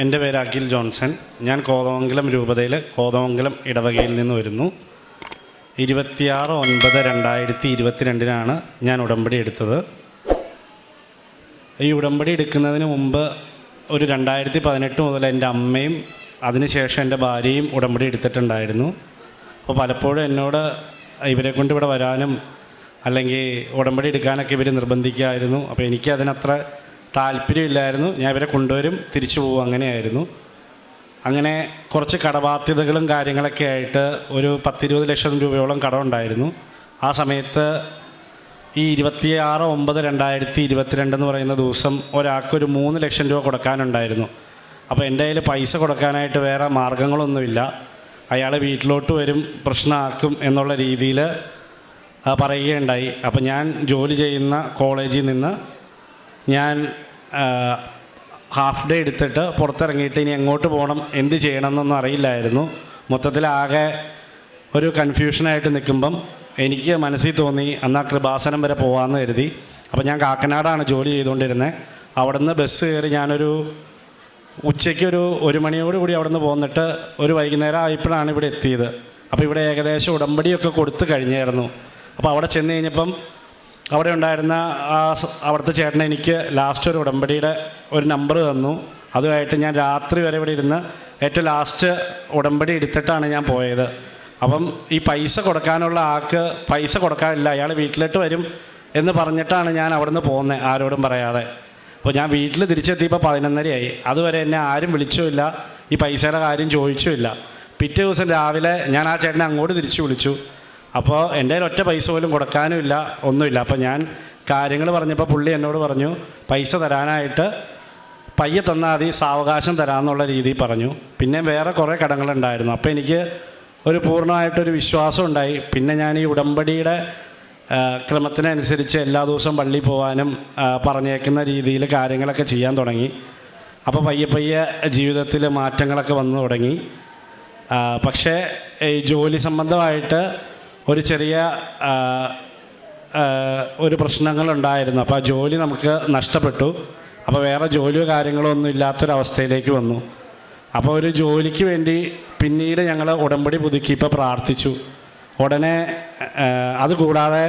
എന്റെ പേര് അഖിൽ ജോൺസൺ. ഞാൻ കോതമംഗലം രൂപതയിൽ കോതമംഗലം ഇടവകയിൽ നിന്ന് വരുന്നു. ഇരുപത്തിയാറ് ഒൻപത് രണ്ടായിരത്തി ഇരുപത്തിരണ്ടിനാണ് ഞാൻ ഉടമ്പടി എടുത്തത്. ഈ ഉടമ്പടി എടുക്കുന്നതിന് മുമ്പ് ഒരു രണ്ടായിരത്തി പതിനെട്ട് മുതൽ എന്റെ അമ്മയും അതിനുശേഷം എന്റെ ഭാര്യയും ഉടമ്പടി എടുത്തിട്ടുണ്ടായിരുന്നു. അപ്പോൾ പലപ്പോഴും എന്നോട് ഇവരെ കൊണ്ട് ഇവിടെ വരാനും അല്ലെങ്കിൽ ഉടമ്പടി എടുക്കാനൊക്കെ ഇവർ നിർബന്ധിക്കുമായിരുന്നു അപ്പോൾ എനിക്ക് അതിനത്ര താല്പര്യമില്ലായിരുന്നു. ഞാൻ ഇവരെ കൊണ്ടുവരും തിരിച്ചു പോകും അങ്ങനെയായിരുന്നു. അങ്ങനെ കുറച്ച് കടബാധ്യതകളും കാര്യങ്ങളൊക്കെ ആയിട്ട് ഒരു പത്തിരുപത് ലക്ഷം രൂപയോളം കടമുണ്ടായിരുന്നു. ആ സമയത്ത് ഈ ഇരുപത്തിയാറ് ഒമ്പത് രണ്ടായിരത്തി ഇരുപത്തിരണ്ട് എന്ന് പറയുന്ന ദിവസം ഒരാൾക്കൊരു മൂന്ന് ലക്ഷം രൂപ കൊടുക്കാനുണ്ടായിരുന്നു. അപ്പോൾ എന്റെ കയ്യിൽ പൈസ കൊടുക്കാനായിട്ട് വേറെ മാർഗങ്ങളൊന്നുമില്ല. അയാൾ വീട്ടിലോട്ട് വരും പ്രശ്നമാക്കും എന്നുള്ള രീതിയിൽ പറയുകയുണ്ടായി. അപ്പോൾ ഞാൻ ജോലി ചെയ്യുന്ന കോളേജിൽ നിന്ന് ഞാൻ ഹാഫ് ഡേ എടുത്തിട്ട് പുറത്തിറങ്ങിയിട്ട് ഇനി എങ്ങോട്ട് പോകണം എന്ത് ചെയ്യണം എന്നൊന്നും അറിയില്ലായിരുന്നു മൊത്തത്തിലാകെ ഒരു കൺഫ്യൂഷനായിട്ട് നിൽക്കുമ്പം എനിക്ക് മനസ്സിൽ തോന്നി എന്നാൽ കൃപാസനം വരെ പോകാമെന്ന് കരുതി. അപ്പോൾ ഞാൻ കാക്കനാടാണ് ജോലി ചെയ്തുകൊണ്ടിരുന്നത് അവിടെ നിന്ന് ബസ് കയറി ഞാനൊരു ഉച്ചയ്ക്ക് ഒരു ഒരു മണിയോട് കൂടി അവിടെ നിന്ന് പോന്നിട്ട് ഒരു വൈകുന്നേരം ആയപ്പോഴാണ് ഇവിടെ എത്തിയത്. അപ്പോൾ ഇവിടെ ഏകദേശം ഉടമ്പടിയൊക്കെ കൊടുത്തു കഴിഞ്ഞായിരുന്നു. അപ്പോൾ അവിടെ ചെന്ന് കഴിഞ്ഞപ്പം അവിടെ ഉണ്ടായിരുന്ന ആ അവിടുത്തെ ചേട്ടൻ എനിക്ക് ലാസ്റ്റ് ഒരു ഉടമ്പടിയുടെ ഒരു നമ്പർ തന്നു. അതുമായിട്ട് ഞാൻ രാത്രി വരെ ഇവിടെ ഇരുന്ന് ഏറ്റവും ലാസ്റ്റ് ഉടമ്പടി എടുത്തിട്ടാണ് ഞാൻ പോയത്. അപ്പം ഈ പൈസ കൊടുക്കാനുള്ള ആൾക്ക് പൈസ കൊടുക്കാനില്ല. അയാൾ വീട്ടിലിട്ട് വരും എന്ന് പറഞ്ഞിട്ടാണ് ഞാൻ അവിടെ നിന്ന് പോകുന്നത് ആരോടും പറയാതെ. അപ്പോൾ ഞാൻ വീട്ടിൽ തിരിച്ചെത്തിയപ്പോൾ പതിനൊന്നരയായി. അതുവരെ എന്നെ ആരും വിളിച്ചുമില്ല. ഈ പൈസയുടെ കാര്യം ചോദിച്ചുമില്ല. പിറ്റേ ദിവസം രാവിലെ ഞാൻ ആ ചേട്ടനെ അങ്ങോട്ട് തിരിച്ചു വിളിച്ചു. അപ്പോൾ എന്റെ ഒറ്റ പൈസ പോലും കൊടുക്കാനുമില്ല ഒന്നുമില്ല. അപ്പോൾ ഞാൻ കാര്യങ്ങൾ പറഞ്ഞപ്പോൾ പുള്ളി എന്നോട് പറഞ്ഞു പൈസ തരാനായിട്ട് പയ്യെ തന്നാൽ മതി സാവകാശം തരാമെന്നുള്ള രീതിയിൽ പറഞ്ഞു. പിന്നെ വേറെ കുറേ കടങ്ങളുണ്ടായിരുന്നു. അപ്പോൾ എനിക്ക് ഒരു പൂർണമായിട്ടൊരു വിശ്വാസം ഉണ്ടായി. പിന്നെ ഞാൻ ഈ ഉടമ്പടിയുടെ ക്രമത്തിനനുസരിച്ച് എല്ലാ ദിവസവും പള്ളി പോകാനും പറഞ്ഞേക്കുന്ന രീതിയിൽ കാര്യങ്ങളൊക്കെ ചെയ്യാൻ തുടങ്ങി. അപ്പോൾ പയ്യെ പയ്യെ ജീവിതത്തിൽ മാറ്റങ്ങളൊക്കെ വന്നു തുടങ്ങി. പക്ഷേ ഈ ജോലി സംബന്ധമായിട്ട് ഒരു ചെറിയ ഒരു പ്രശ്നങ്ങളുണ്ടായിരുന്നു. അപ്പോൾ ആ ജോലി നമുക്ക് നഷ്ടപ്പെട്ടു. അപ്പോൾ വേറെ ജോലിയോ കാര്യങ്ങളോ ഒന്നും ഇല്ലാത്തൊരവസ്ഥയിലേക്ക് വന്നു. അപ്പോൾ ഒരു ജോലിക്ക് വേണ്ടി പിന്നീട് ഞങ്ങൾ ഉടമ്പടി പുതുക്കി ഇപ്പോൾ പ്രാർത്ഥിച്ചു. ഉടനെ ആ, അത് കൂടാതെ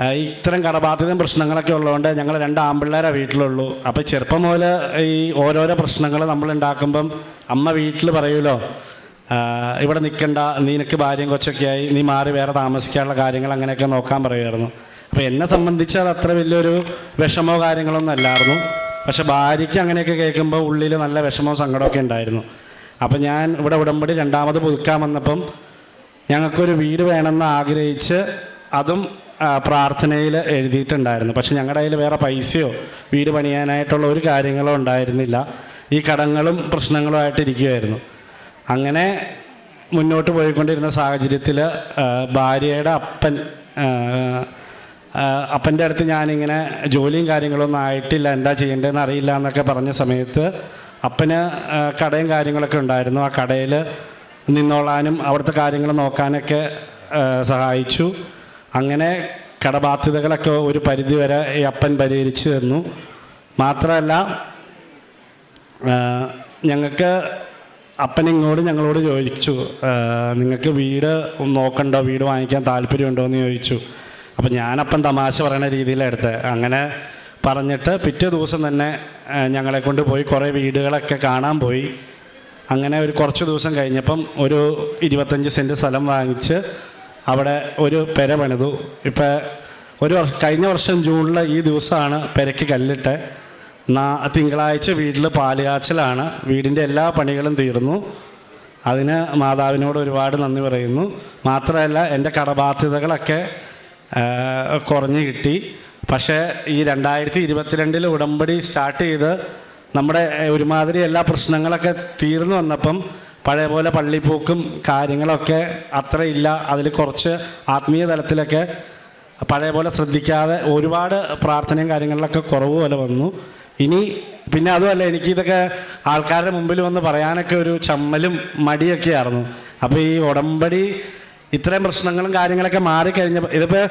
ആ, ഇത്തരം കടബാധ്യതയും പ്രശ്നങ്ങളൊക്കെ ഉള്ളതുകൊണ്ട് ഞങ്ങൾ രണ്ട് ആമ്പിള്ളേരെ വീട്ടിലുള്ളൂ. അപ്പോൾ ചെറുപ്പം മുതൽ ഈ ഓരോരോ പ്രശ്നങ്ങൾ നമ്മൾ ഉണ്ടാക്കുമ്പം അമ്മ വീട്ടിൽ പറയുമല്ലോ ഇവിടെ നിൽക്കണ്ട നിനക്ക് ഭാര്യയും കൊച്ചൊക്കെ ആയി നീ മാറി വേറെ താമസിക്കാനുള്ള കാര്യങ്ങൾ അങ്ങനെയൊക്കെ നോക്കാൻ പറയുമായിരുന്നു. അപ്പോൾ എന്നെ സംബന്ധിച്ച് അത് അത്ര വലിയൊരു വിഷമോ കാര്യങ്ങളൊന്നും അല്ലായിരുന്നു. പക്ഷെ ഭാര്യയ്ക്ക് അങ്ങനെയൊക്കെ കേൾക്കുമ്പോൾ ഉള്ളിൽ നല്ല വിഷമവും സങ്കടമൊക്കെ ഉണ്ടായിരുന്നു. അപ്പം ഞാൻ ഇവിടെ ഉടമ്പടി രണ്ടാമത് പുതുക്കാൻ വന്നപ്പം ഞങ്ങൾക്കൊരു വീട് വേണമെന്ന് ആഗ്രഹിച്ച് അതും പ്രാർത്ഥനയിൽ എഴുതിയിട്ടുണ്ടായിരുന്നു. പക്ഷെ ഞങ്ങളുടെ കയ്യിൽ വേറെ പൈസയോ വീട് പണിയാനായിട്ടുള്ള ഒരു കാര്യങ്ങളോ ഉണ്ടായിരുന്നില്ല. ഈ കടങ്ങളും പ്രശ്നങ്ങളുമായിട്ട് ഇരിക്കുമായിരുന്നു അങ്ങനെ മുന്നോട്ട് പോയിക്കൊണ്ടിരുന്ന സാഹചര്യത്തിൽ ഭാര്യയുടെ അപ്പൻ അപ്പന്റെ അടുത്ത് ഞാനിങ്ങനെ ജോലിയും കാര്യങ്ങളൊന്നും ആയിട്ടില്ല എന്താ ചെയ്യേണ്ടതെന്ന് അറിയില്ല എന്നൊക്കെ പറഞ്ഞ സമയത്ത് അപ്പന് കടയും കാര്യങ്ങളൊക്കെ ഉണ്ടായിരുന്നു. ആ കടയിൽ നിന്നോളാനും അവിടുത്തെ കാര്യങ്ങൾ നോക്കാനൊക്കെ സഹായിച്ചു. അങ്ങനെ കടബാധ്യതകളൊക്കെ ഒരു പരിധിവരെ ഈ അപ്പൻ പരിഹരിച്ചു തന്നു. മാത്രമല്ല ഞങ്ങൾക്ക് അപ്പൻ ഇങ്ങോട്ട് ഞങ്ങളോട് ചോദിച്ചു നിങ്ങൾക്ക് വീട് നോക്കണ്ടോ? വീട് വാങ്ങിക്കാൻ താല്പര്യമുണ്ടോ? എന്ന് ചോദിച്ചു. അപ്പം ഞാനപ്പം തമാശ പറയുന്ന രീതിയിലെടുത്ത് അങ്ങനെ പറഞ്ഞിട്ട് പിറ്റേ ദിവസം തന്നെ ഞങ്ങളെ കൊണ്ട് പോയി കുറേ വീടുകളൊക്കെ കാണാൻ പോയി. അങ്ങനെ ഒരു കുറച്ച് ദിവസം കഴിഞ്ഞപ്പം ഒരു ഇരുപത്തഞ്ച് സെന്റ് സ്ഥലം വാങ്ങിച്ച് അവിടെ ഒരു പെര പണിതു. ഇപ്പം ഒരു കഴിഞ്ഞ വർഷം ജൂണിൽ ഈ ദിവസമാണ് പെരയ്ക്ക് കല്ലിട്ട്. തിങ്കളാഴ്ച വീട്ടിൽ പാലുകാച്ചലാണ്. വീടിന്റെ എല്ലാ പണികളും തീർന്നു. അതിന് മാതാവിനോട് ഒരുപാട് നന്ദി പറയുന്നു. മാത്രമല്ല എന്റെ കടബാധ്യതകളൊക്കെ കുറഞ്ഞു കിട്ടി. പക്ഷേ ഈ രണ്ടായിരത്തി ഇരുപത്തിരണ്ടിൽ ഉടമ്പടി സ്റ്റാർട്ട് ചെയ്ത് നമ്മുടെ ഒരുമാതിരി എല്ലാ പ്രശ്നങ്ങളൊക്കെ തീർന്നു വന്നപ്പം പഴയ പോലെ പള്ളിപ്പോക്കും കാര്യങ്ങളൊക്കെ അത്ര ഇല്ല. അതിൽ കുറച്ച് ആത്മീയ തലത്തിലൊക്കെ പഴയ പോലെ ശ്രദ്ധിക്കാതെ ഒരുപാട് പ്രാർത്ഥനയും കാര്യങ്ങളിലൊക്കെ കുറവ് പോലെ വന്നു. ഇനി പിന്നെ അതുമല്ല എനിക്കിതൊക്കെ ആൾക്കാരുടെ മുമ്പിൽ വന്ന് പറയാനൊക്കെ ഒരു ചമ്മലും മടിയൊക്കെ ആയിരുന്നു അപ്പോൾ ഈ ഉടമ്പടി ഇത്രയും പ്രശ്നങ്ങളും കാര്യങ്ങളൊക്കെ മാറിക്കഴിഞ്ഞപ്പോൾ ഇതിപ്പോൾ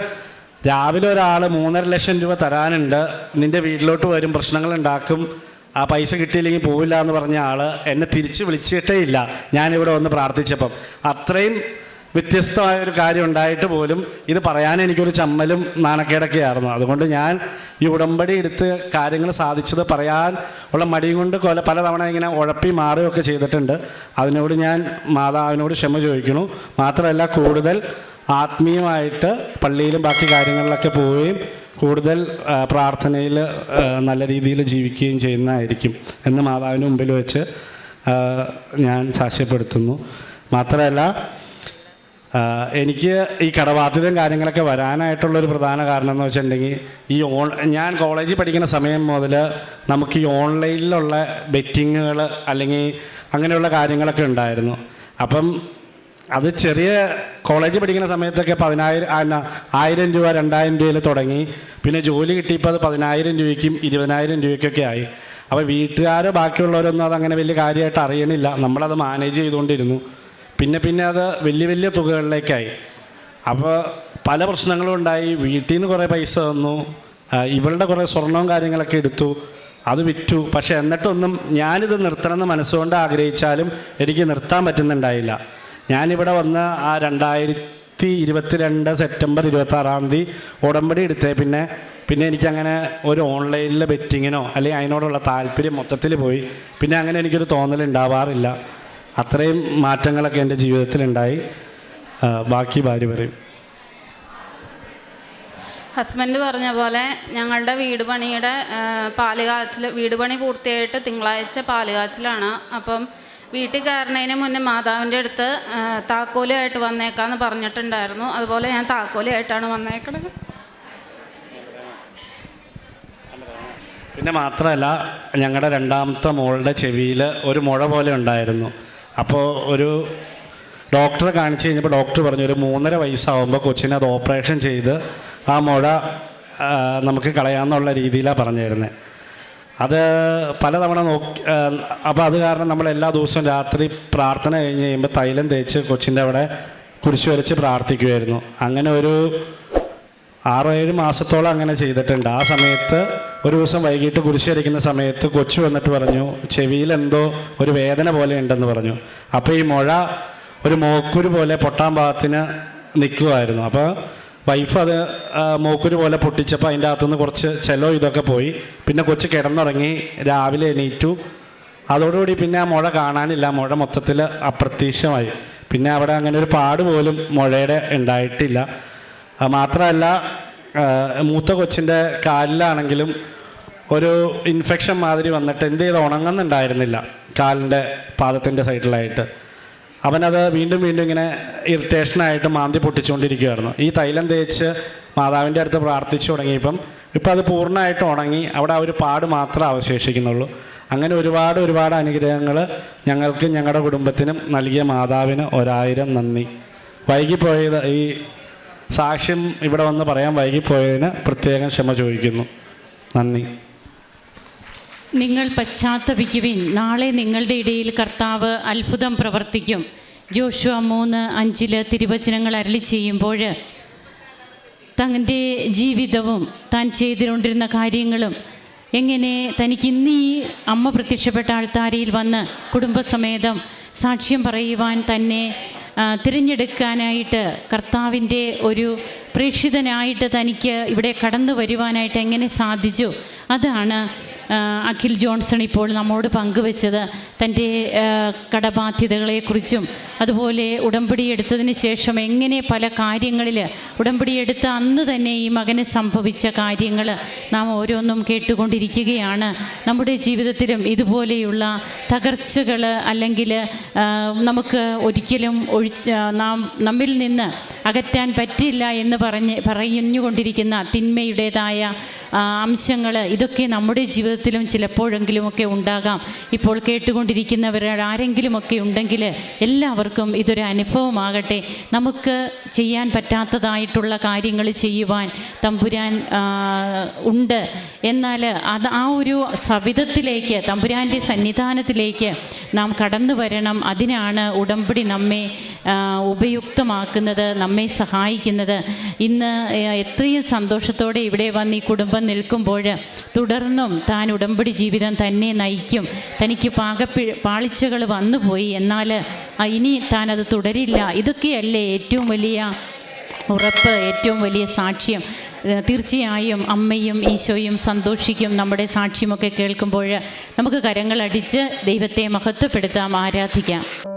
രാവിലെ ഒരാൾ മൂന്നര ലക്ഷം രൂപ തരാനുണ്ട്. നിന്റെ വീട്ടിലോട്ട് വരും പ്രശ്നങ്ങൾ ഉണ്ടാക്കും ആ പൈസ കിട്ടിയില്ലെങ്കിൽ പോവില്ല എന്ന് പറഞ്ഞ ആൾ എന്നെ തിരിച്ച് വിളിച്ചിട്ടേ ഇല്ല. ഞാനിവിടെ വന്ന് പ്രാർത്ഥിച്ചപ്പം. അത്രയും വ്യത്യസ്തമായ ഒരു കാര്യം ഉണ്ടായിട്ട് പോലും ഇത് പറയാൻ എനിക്കൊരു ചമ്മലും നാണക്കേടൊക്കെയായിരുന്നു. അതുകൊണ്ട് ഞാൻ ഈ ഉടമ്പടി എടുത്ത് കാര്യങ്ങൾ സാധിച്ചത് പറയാൻ ഉള്ള മടിയും കൊണ്ട് കൊല പലതവണ ഇങ്ങനെ ഉഴപ്പി മാറുകയൊക്കെ ചെയ്തിട്ടുണ്ട്. അതിനോട് ഞാൻ മാതാവിനോട് ക്ഷമ ചോദിക്കുന്നു. മാത്രമല്ല കൂടുതൽ ആത്മീയമായിട്ട് പള്ളിയിലും ബാക്കി കാര്യങ്ങളിലൊക്കെ പോവുകയും കൂടുതൽ പ്രാർത്ഥനയിൽ നല്ല രീതിയിൽ ജീവിക്കുകയും ചെയ്യുന്നതായിരിക്കും എന്ന് മാതാവിന് മുമ്പിൽ വെച്ച് ഞാൻ സാക്ഷ്യപ്പെടുത്തുന്നു. മാത്രമല്ല എനിക്ക് ഈ കടബാധ്യതയും കാര്യങ്ങളൊക്കെ വരാനായിട്ടുള്ളൊരു പ്രധാന കാരണം എന്ന് വെച്ചിട്ടുണ്ടെങ്കിൽ ഈ ഓൺ ഞാൻ കോളേജിൽ പഠിക്കുന്ന സമയം മുതൽ നമുക്ക് ഈ ഓൺലൈനിലുള്ള ബെറ്റിങ്ങുകൾ അല്ലെങ്കിൽ അങ്ങനെയുള്ള കാര്യങ്ങളൊക്കെ ഉണ്ടായിരുന്നു. അപ്പം അത് ചെറിയ കോളേജിൽ പഠിക്കുന്ന സമയത്തൊക്കെ പതിനായിരം ആയിരം രൂപ രണ്ടായിരം രൂപയിൽ തുടങ്ങി. പിന്നെ ജോലി കിട്ടിയപ്പോൾ അത് പതിനായിരം രൂപയ്ക്കും ഇരുപതിനായിരം രൂപയ്ക്കൊക്കെ ആയി. അപ്പോൾ വീട്ടുകാരോ ബാക്കിയുള്ളവരൊന്നും അതങ്ങനെ വലിയ കാര്യമായിട്ട് അറിയണില്ല. നമ്മളത് മാനേജ് ചെയ്തുകൊണ്ടിരുന്നു. പിന്നെ പിന്നെ അത് വലിയ വലിയ തുകകളിലേക്കായി. അപ്പോൾ പല പ്രശ്നങ്ങളും ഉണ്ടായി. വീട്ടിൽ നിന്ന് കുറേ പൈസ തന്നു. ഇവളുടെ കുറേ സ്വർണവും കാര്യങ്ങളൊക്കെ എടുത്തു. അത് വിറ്റു. പക്ഷേ എന്നിട്ടൊന്നും ഞാനിത് നിർത്തണമെന്ന് മനസ്സുകൊണ്ട് ആഗ്രഹിച്ചാലും എനിക്ക് നിർത്താൻ പറ്റുന്നുണ്ടായില്ല. ഞാനിവിടെ വന്ന് ആ രണ്ടായിരത്തി ഇരുപത്തിരണ്ട് സെപ്റ്റംബർ ഇരുപത്തി ആറാം തീയതി ഉടമ്പടി എടുത്തേ. പിന്നെ പിന്നെ എനിക്കങ്ങനെ ഒരു ഓൺലൈനിലെ ബെറ്റിങ്ങിനോ അല്ലെങ്കിൽ അതിനോടുള്ള താല്പര്യം മൊത്തത്തിൽ പോയി. പിന്നെ അങ്ങനെ എനിക്കൊരു തോന്നൽ ഉണ്ടാവാറില്ല അത്രയും മാറ്റങ്ങളൊക്കെ എന്റെ ജീവിതത്തിലുണ്ടായി. ഉണ്ടായി ബാക്കി ഭാര്യ പറയും. ഹസ്ബൻഡ് പറഞ്ഞ പോലെ ഞങ്ങളുടെ വീട് പണിയുടെ പാലുകാച്ചിൽ പാൽ കാച്ചൽ വീട് പണി പൂർത്തിയായിട്ട് തിങ്കളാഴ്ച പാൽ കാച്ചിലാണ് അപ്പം വീട്ടിൽ കയറുന്നതിന് മുന്നേ മാതാവിന്റെ അടുത്ത് താക്കോലുമായിട്ട് വന്നേക്കാന്ന് പറഞ്ഞിട്ടുണ്ടായിരുന്നു. അതുപോലെ ഞാൻ താക്കോലുമായിട്ടാണ് വന്നേക്കണത്. പിന്നെ മാത്രമല്ല ഞങ്ങളുടെ രണ്ടാമത്തെ മോളുടെ ചെവിയിൽ ഒരു മുഴ പോലെ ഉണ്ടായിരുന്നു. അപ്പോൾ ഒരു ഡോക്ടറെ കാണിച്ച് കഴിഞ്ഞപ്പോൾ ഡോക്ടർ പറഞ്ഞു ഒരു മൂന്നര വയസ്സാവുമ്പോൾ കൊച്ചിനെ അത് ഓപ്പറേഷൻ ചെയ്ത് ആ മുഴ നമുക്ക് കളയാമെന്നുള്ള രീതിയിലാണ് പറഞ്ഞിരുന്നത് അത് പലതവണ നോക്കി അപ്പോൾ അത് കാരണം നമ്മൾ എല്ലാ ദിവസവും രാത്രി പ്രാർത്ഥന കഴിഞ്ഞ് കഴിയുമ്പോൾ തൈലം തേച്ച് കൊച്ചിന്റെ അവിടെ കുരിശു വരച്ച് പ്രാർത്ഥിക്കുമായിരുന്നു അങ്ങനെ ഒരു ആറോ ഏഴ് മാസത്തോളം അങ്ങനെ ചെയ്തിട്ടുണ്ട്. ആ സമയത്ത് ഒരു ദിവസം വൈകിട്ട് കുരിശ് വരയ്ക്കുന്ന സമയത്ത് കൊച്ചു വന്നിട്ട് പറഞ്ഞു ചെവിയിൽ എന്തോ ഒരു വേദന പോലെ ഉണ്ടെന്ന് പറഞ്ഞു. അപ്പോൾ ഈ മുഴ ഒരു മോക്കുരു പോലെ പൊട്ടാൻ പാകത്തിന് നിൽക്കുമായിരുന്നു അപ്പോൾ വൈഫ് അത് മോക്കുരു പോലെ പൊട്ടിച്ചപ്പോൾ അതിന്റെ അകത്തുനിന്ന് കുറച്ച് ചെലോ ഇതൊക്കെ പോയി. പിന്നെ കൊച്ചു കിടന്നുറങ്ങി രാവിലെ എണീറ്റു. അതോടുകൂടി പിന്നെ ആ മുഴ കാണാനില്ല. മുഴ മൊത്തത്തിൽ അപ്രത്യക്ഷമായി. പിന്നെ അവിടെ അങ്ങനെ ഒരു പാട് പോലും മുഴയുടെ ഉണ്ടായിട്ടില്ല. മാത്രമല്ല മൂത്ത കൊച്ചിന്റെ കാലിലാണെങ്കിലും ഒരു ഇൻഫെക്ഷൻ മാതിരി വന്നിട്ട് എന്ത് ചെയ്ത് ഉണങ്ങുന്നുണ്ടായിരുന്നില്ല കാലിന്റെ പാദത്തിന്റെ സൈഡിലായിട്ട്. അവനത് വീണ്ടും വീണ്ടും ഇങ്ങനെ ഇറിറ്റേഷനായിട്ട് മാന്തി പൊട്ടിച്ചുകൊണ്ടിരിക്കുകയായിരുന്നു ഈ തൈലം തേച്ച് മാതാവിന്റെ അടുത്ത് പ്രാർത്ഥിച്ചു തുടങ്ങിയപ്പം ഇപ്പം അത് പൂർണമായിട്ട് ഉണങ്ങി അവിടെ ആ ഒരു പാട് മാത്രമേ അവശേഷിക്കുന്നുള്ളൂ. അങ്ങനെ ഒരുപാട് ഒരുപാട് അനുഗ്രഹങ്ങൾ ഞങ്ങൾക്ക് ഞങ്ങളുടെ കുടുംബത്തിനും നൽകിയ മാതാവിന് ഒരായിരം നന്ദി. വൈകിപ്പോയത് ഈ സാക്ഷ്യം ഇവിടെ വന്ന് പറയാൻ വൈകിപ്പോയതിന് പ്രത്യേകം ക്ഷമ ചോദിക്കുന്നു. നന്ദി. നിങ്ങൾ പശ്ചാത്തപിക്കുവിൻ. നാളെ നിങ്ങളുടെ ഇടയിൽ കർത്താവ് അത്ഭുതം പ്രവർത്തിക്കും. ജോഷുവ മൂന്ന് അഞ്ചിൽ തിരുവചനങ്ങൾ അരളി ചെയ്യുമ്പോൾ തന്റെ ജീവിതവും താൻ ചെയ്തുകൊണ്ടിരുന്ന കാര്യങ്ങളും എങ്ങനെ തനിക്ക് ഇന്ന് ഈ അമ്മ പ്രത്യക്ഷപ്പെട്ട ആൾത്താരയിൽ വന്ന് കുടുംബസമേതം സാക്ഷ്യം പറയുവാൻ തന്നെ തിരഞ്ഞെടുക്കാനായിട്ട് കർത്താവിന്റെ ഒരു പ്രേക്ഷിതനായിട്ട് തനിക്ക് ഇവിടെ കടന്നു വരുവാനായിട്ട് എങ്ങനെ സാധിച്ചു? അതാണ് അഖിൽ ജോൺസൺ ഇപ്പോൾ നമ്മോട് പങ്കുവച്ചത്. തന്റെ കടബാധ്യതകളെക്കുറിച്ചും അതുപോലെ ഉടമ്പടി എടുത്തതിന് ശേഷം എങ്ങനെ പല കാര്യങ്ങളിൽ ഉടമ്പടി എടുത്ത അന്ന് തന്നെ ഈ മകന് സംഭവിച്ച കാര്യങ്ങൾ നാം ഓരോന്നും കേട്ടുകൊണ്ടിരിക്കുകയാണ്. നമ്മുടെ ജീവിതത്തിലും ഇതുപോലെയുള്ള തകർച്ചകൾ അല്ലെങ്കിൽ നമുക്ക് ഒരിക്കലും ഒഴി നാം നമ്മിൽ നിന്ന് അകറ്റാൻ പറ്റില്ല എന്ന് പറഞ്ഞ് പറഞ്ഞുകൊണ്ടിരിക്കുന്ന തിന്മയുടേതായ അംശങ്ങൾ ഇതൊക്കെ നമ്മുടെ ജീവിതത്തിലും ചിലപ്പോഴെങ്കിലുമൊക്കെ ഉണ്ടാകാം. ഇപ്പോൾ കേട്ടുകൊണ്ടിരിക്കുന്നവർ ആരെങ്കിലുമൊക്കെ ഉണ്ടെങ്കിൽ എല്ലാവർക്കും ഇതൊരു അനുഭവമാകട്ടെ. നമുക്ക് ചെയ്യാൻ പറ്റാത്തതായിട്ടുള്ള കാര്യങ്ങൾ ചെയ്യുവാൻ തമ്പുരാൻ ഉണ്ട്. എന്നാൽ അത് ആ ഒരു സവിധത്തിലേക്ക് തമ്പുരാന്റെ സന്നിധാനത്തിലേക്ക് നാം കടന്നു വരണം അതിനാണ് ഉടമ്പടി നമ്മെ ഉപയുക്തമാക്കുന്നത് നമ്മെ സഹായിക്കുന്നത്. ഇന്ന് എത്രയും സന്തോഷത്തോടെ ഇവിടെ വന്ന് ഈ കുടുംബം നിൽക്കുമ്പോൾ തുടർന്നും താൻ ഉടമ്പടി ജീവിതം തന്നെ നയിക്കും. തനിക്ക് പാകപ്പി പാളിച്ചകൾ വന്നുപോയി. എന്നാൽ ഇനി താൻ അത് തുടരില്ല. ഇതൊക്കെയല്ലേ ഏറ്റവും വലിയ ഉറപ്പ് ഏറ്റവും വലിയ സാക്ഷ്യം. തീർച്ചയായും അമ്മയും ഈശോയും സന്തോഷിക്കും. നമ്മുടെ സാക്ഷ്യമൊക്കെ കേൾക്കുമ്പോൾ നമുക്ക് കരങ്ങളടിച്ച് ദൈവത്തെ മഹത്വപ്പെടുത്താം ആരാധിക്കാം.